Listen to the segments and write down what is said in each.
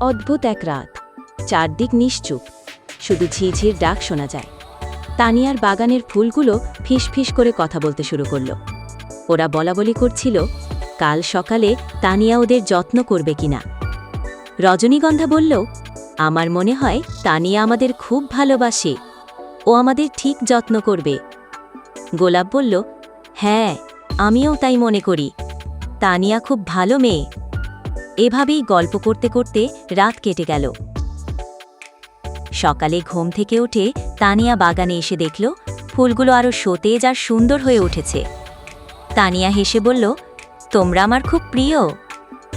অদ্ভুত এক রাত। চারদিক নিশ্চুপ। শুধু ঝিঝির ডাক শোনা যায়। তানিয়ার বাগানের ফুলগুলো ফিস করে কথা বলতে শুরু করল। ওরা বলাবলি করছিল, কাল সকালে তানিয়া ওদের যত্ন করবে কিনা। রজনীগন্ধা বলল, আমার মনে হয় তানিয়া আমাদের খুব ভালোবাসে। ও আমাদের ঠিক যত্ন করবে। গোলাপ বলল হ্যাঁ আমিও তাই মনে করি। তানিয়া খুব ভালো মেয়ে। এভাবেই গল্প করতে করতে রাত কেটে গেল। সকালে ঘুম থেকে উঠে তানিয়া বাগানে এসে দেখল, ফুলগুলো আরও সতেজ আর সুন্দর হয়ে উঠেছে। তানিয়া হেসে বলল, তোমরা আমার খুব প্রিয়।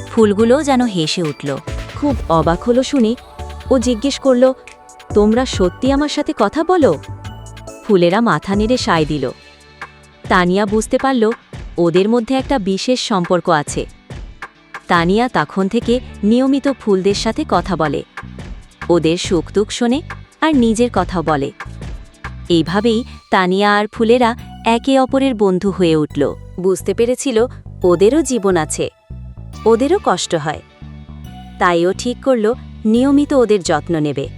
ফুলগুলো যেন হেসে উঠল। খুব অবাক হলো শুনে। ও জিজ্ঞেস করল, তোমরা সত্যি আমার সাথে কথা বলো? ফুলেরা মাথা নেড়ে সায় দিল। তানিয়া বুঝতে পারল, ওদের মধ্যে একটা বিশেষ সম্পর্ক আছে। তানিয়া তখন থেকে নিয়মিত ফুলদের সাথে কথা বলে। ওদের সুখ দুঃখ শোনে আর নিজের কথাও বলে। এইভাবেই তানিয়া আর ফুলেরা একে অপরের বন্ধু হয়ে উঠল। বুঝতে পেরেছিল ওদেরও জীবন আছে। ওদেরও কষ্ট হয়। তাই ও ঠিক করল নিয়মিত ওদের যত্ন নেবে।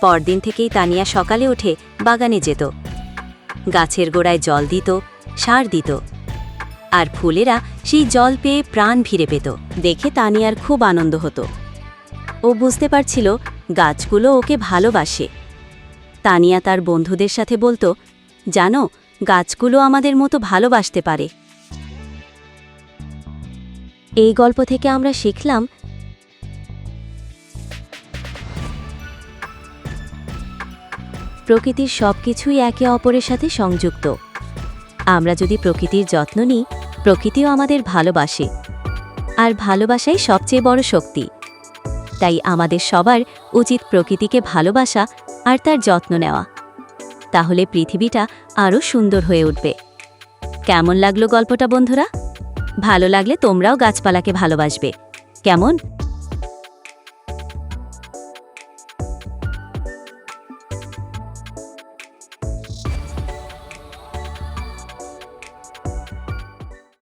পরদিন থেকেই তানিয়া সকালে উঠে বাগানে যেত। গাছের গোড়ায় জল দিত, সার দিত। আর ফুলেরা সেই জল পেয়ে প্রাণ ফিরে পেত। দেখে তানিয়ার খুব আনন্দ হতো। ও বুঝতে পারছিল গাছগুলো ওকে ভালোবাসে। তানিয়া তার বন্ধুদের সাথে বলতো, জানো, গাছগুলো আমাদের মতো ভালোবাসতে পারে। এই গল্প থেকে আমরা শিখলাম, প্রকৃতির সব কিছুই একে অপরের সাথে সংযুক্ত। আমরা যদি প্রকৃতির যত্ন নিই, প্রকৃতিও আমাদের ভালোবাসে। আর ভালোবাসাই সবচেয়ে বড় শক্তি। তাই আমাদের সবার উচিত প্রকৃতিকে ভালোবাসা আর তার যত্ন নেওয়া। তাহলে পৃথিবীটা আরও সুন্দর হয়ে উঠবে। কেমন লাগল গল্পটা বন্ধুরা? ভালো লাগলে তোমরাও গাছপালাকে ভালোবাসবে। কেমন?